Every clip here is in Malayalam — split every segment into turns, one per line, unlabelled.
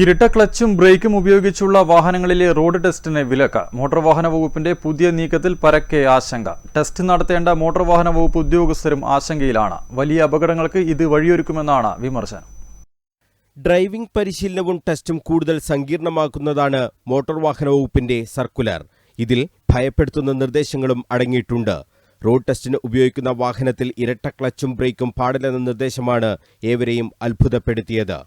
ഇരട്ട ക്ലച്ചും ബ്രേക്കും ഉപയോഗിച്ചുള്ള വാഹനങ്ങളിലെ റോഡ് ടെസ്റ്റിന് വിലക്ക്. മോട്ടോർ വാഹന വകുപ്പിന്റെ പുതിയ നീക്കത്തിൽ പരക്കെ ആശങ്ക. ടെസ്റ്റ് നടത്തേണ്ട മോട്ടോർ വാഹന വകുപ്പ് ഉദ്യോഗസ്ഥരും ആശങ്കയിലാണ്. വലിയ അപകടങ്ങൾക്ക് ഇത് വഴിയൊരുക്കുമെന്നാണ് വിമർശനം.
ഡ്രൈവിംഗ് പരിശീലനവും ടെസ്റ്റും കൂടുതൽ സങ്കീർണമാക്കുന്നതാണ് മോട്ടോർ വാഹന വകുപ്പിന്റെ സർക്കുലർ. ഇതിൽ ഭയപ്പെടുത്തുന്ന നിർദ്ദേശങ്ങളും അടങ്ങിയിട്ടുണ്ട്. റോഡ് ടെസ്റ്റിന് ഉപയോഗിക്കുന്ന വാഹനത്തിൽ ഇരട്ട ക്ലച്ചും ബ്രേക്കും പാടില്ലെന്ന നിർദ്ദേശമാണ് ഏവരെയും അത്ഭുതപ്പെടുത്തിയത്.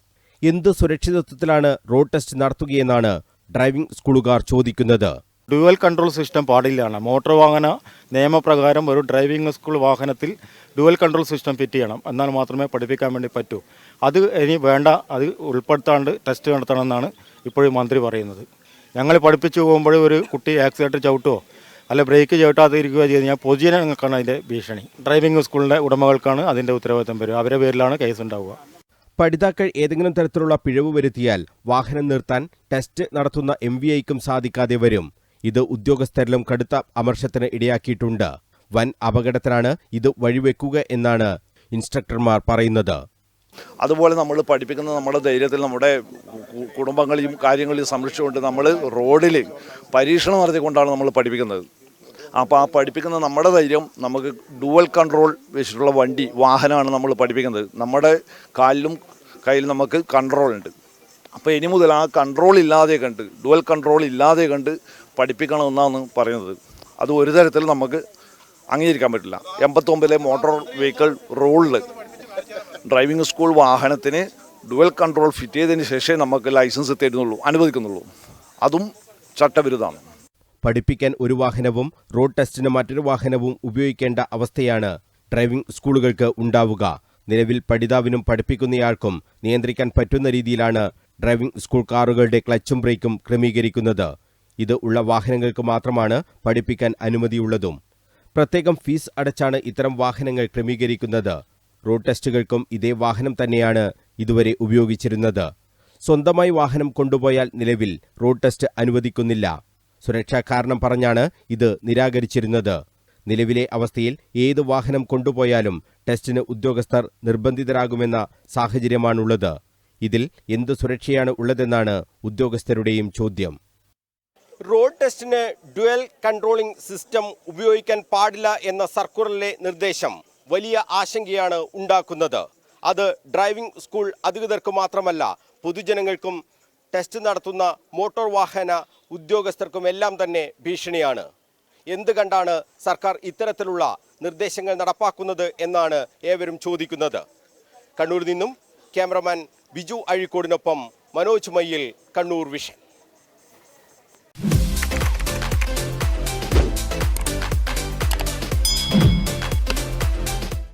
എന്ത് സുരക്ഷിതത്വത്തിലാണ് റോഡ് ടെസ്റ്റ് നടത്തുകയെന്നാണ് ഡ്രൈവിംഗ് സ്കൂളുകാർ ചോദിക്കുന്നത്.
ഡ്യുവൽ കൺട്രോൾ സിസ്റ്റം പാടില്ലാണ് മോട്ടോർ വാഹന നിയമപ്രകാരം ഒരു ഡ്രൈവിംഗ് സ്കൂൾ വാഹനത്തിൽ ഡ്യുവൽ കൺട്രോൾ സിസ്റ്റം ഫിറ്റ് ചെയ്യണം. എന്നാൽ മാത്രമേ പഠിപ്പിക്കാൻ വേണ്ടി പറ്റൂ. അത് ഇനി വേണ്ട അത് ഉൾപ്പെടുത്താണ്ട് ടെസ്റ്റ് നടത്തണമെന്നാണ് ഇപ്പോഴും മന്ത്രി പറയുന്നത്. ഞങ്ങൾ പഠിപ്പിച്ചു പോകുമ്പോൾ ഒരു കുട്ടി ആക്സിഡന്റ് ചവിട്ടുമോ അല്ല ബ്രേക്ക് ചവിട്ടാതെ ഇരിക്കുകയോ ചെയ്ത് ഞാൻ പൊതുജനങ്ങൾക്കാണ് അതിന്റെ ഭീഷണി. ഡ്രൈവിംഗ് സ്കൂളിന്റെ ഉടമകൾക്കാണ് അതിന്റെ ഉത്തരവാദിത്തം വരിക. അവരുടെ പേരിലാണ് കേസ് ഉണ്ടാവുക.
പഠിതാക്കൾ ഏതെങ്കിലും തരത്തിലുള്ള പിഴവ് വരുത്തിയാൽ വാഹനം നിർത്താൻ ടെസ്റ്റ് നടത്തുന്ന എം വി ഐക്കും സാധിക്കാതെ വരും. ഇത് ഉദ്യോഗസ്ഥരിലും കടുത്ത അമർഷത്തിന് ഇടയാക്കിയിട്ടുണ്ട്. വൻ അപകടത്തിനാണ് ഇത് വഴിവെക്കുക എന്നാണ് ഇൻസ്ട്രക്ടർമാർ പറയുന്നത്.
അതുപോലെ നമ്മൾ പഠിപ്പിക്കുന്ന നമ്മുടെ ധൈര്യത്തിൽ നമ്മുടെ കുടുംബങ്ങളെയും കാര്യങ്ങളെയും സംരക്ഷിച്ചുകൊണ്ട് നമ്മൾ റോഡിൽ പരീക്ഷണം നടത്തിക്കൊണ്ടാണ് നമ്മൾ പഠിപ്പിക്കുന്നത്. അപ്പോൾ ആ പഠിപ്പിക്കുന്ന നമ്മുടെ ധൈര്യം നമുക്ക് ഡുവൽ കൺട്രോൾ വെച്ചിട്ടുള്ള വണ്ടി വാഹനമാണ് നമ്മൾ പഠിപ്പിക്കുന്നത്. നമ്മുടെ കാലിലും കയ്യിലും നമുക്ക് കൺട്രോൾ ഉണ്ട്. അപ്പോൾ ഇനി മുതൽ ആ കൺട്രോൾ ഇല്ലാതെ കണ്ട് ഡുവൽ കൺട്രോൾ ഇല്ലാതെ കണ്ട് പഠിപ്പിക്കണമെന്നാണ് പറയുന്നത്. അത് ഒരു തരത്തിൽ നമുക്ക് അംഗീകരിക്കാൻ പറ്റില്ല. എൺപത്തൊമ്പതിലെ മോട്ടോർ വെഹിക്കിൾ റൂളിൽ ഡ്രൈവിംഗ് സ്കൂൾ വാഹനത്തിന് ഡുവൽ കൺട്രോൾ ഫിറ്റ് ചെയ്തതിന് ശേഷമേ നമുക്ക് ലൈസൻസ് തരുന്നുള്ളൂ അനുവദിക്കുന്നുള്ളൂ. അതും ചട്ടവിരുദ്ധമാണ്.
പഠിപ്പിക്കാൻ ഒരു വാഹനവും റോഡ് ടെസ്റ്റിന് മറ്റൊരു വാഹനവും ഉപയോഗിക്കേണ്ട അവസ്ഥയാണ് ഡ്രൈവിംഗ് സ്കൂളുകൾക്ക് ഉണ്ടാവുക. നിലവിൽ പഠിതാവിനും പഠിപ്പിക്കുന്നയാൾക്കും നിയന്ത്രിക്കാൻ പറ്റുന്ന രീതിയിലാണ് ഡ്രൈവിംഗ് സ്കൂൾ കാറുകളുടെ ക്ലച്ചും ബ്രേക്കും ക്രമീകരിക്കുന്നത്. ഇത് ഉള്ള വാഹനങ്ങൾക്ക് മാത്രമാണ് പഠിപ്പിക്കാൻ അനുമതിയുള്ളതും. പ്രത്യേകം ഫീസ് അടച്ചാണ് ഇത്തരം വാഹനങ്ങൾ ക്രമീകരിക്കുന്നത്. റോഡ് ടെസ്റ്റുകൾക്കും ഇതേ വാഹനം തന്നെയാണ് ഇതുവരെ ഉപയോഗിച്ചിരുന്നത്. സ്വന്തമായി വാഹനം കൊണ്ടുപോയാൽ നിലവിൽ റോഡ് ടെസ്റ്റ് അനുവദിക്കുന്നില്ല. സുരക്ഷാ കാരണം പറഞ്ഞാണ് ഇത് നിരാകരിച്ചിരുന്നത്. നിലവിലെ അവസ്ഥയിൽ ഏത് വാഹനം കൊണ്ടുപോയാലും ടെസ്റ്റിന് ഉദ്യോഗസ്ഥർ നിർബന്ധിതരാകുമെന്ന സാഹചര്യമാണുള്ളത്. ഇതിൽ എന്ത് സുരക്ഷയാണ് ഉള്ളതെന്നാണ് ഉദ്യോഗസ്ഥരുടെയും ചോദ്യം. റോഡ് ടെസ്റ്റിന് ഡ്യുവൽ കൺട്രോളിംഗ് സിസ്റ്റം ഉപയോഗിക്കാൻ പാടില്ല എന്ന സർക്കുലറിലെ നിർദ്ദേശം വലിയ ആശങ്കയാണ് ഉണ്ടാക്കുന്നത്. അത് ഡ്രൈവിംഗ് സ്കൂൾ അധികൃതർക്ക് മാത്രമല്ല പൊതുജനങ്ങൾക്കും ടെസ്റ്റ് നടത്തുന്ന മോട്ടോർ വാഹന ഉദ്യോഗസ്ഥർക്കും എല്ലാം തന്നെ ഭീഷണിയാണ്. എന്ത് കണ്ടാണ് സർക്കാർ ഇത്തരത്തിലുള്ള നിർദ്ദേശങ്ങൾ നടപ്പാക്കുന്നത് എന്നാണ് ഏവരും ചോദിക്കുന്നത്. കണ്ണൂരിൽ നിന്നും ക്യാമറമാൻ ബിജു അഴിക്കോടിനൊപ്പം മനോജ് മയ്യിൽ കണ്ണൂർ വിഷൻ.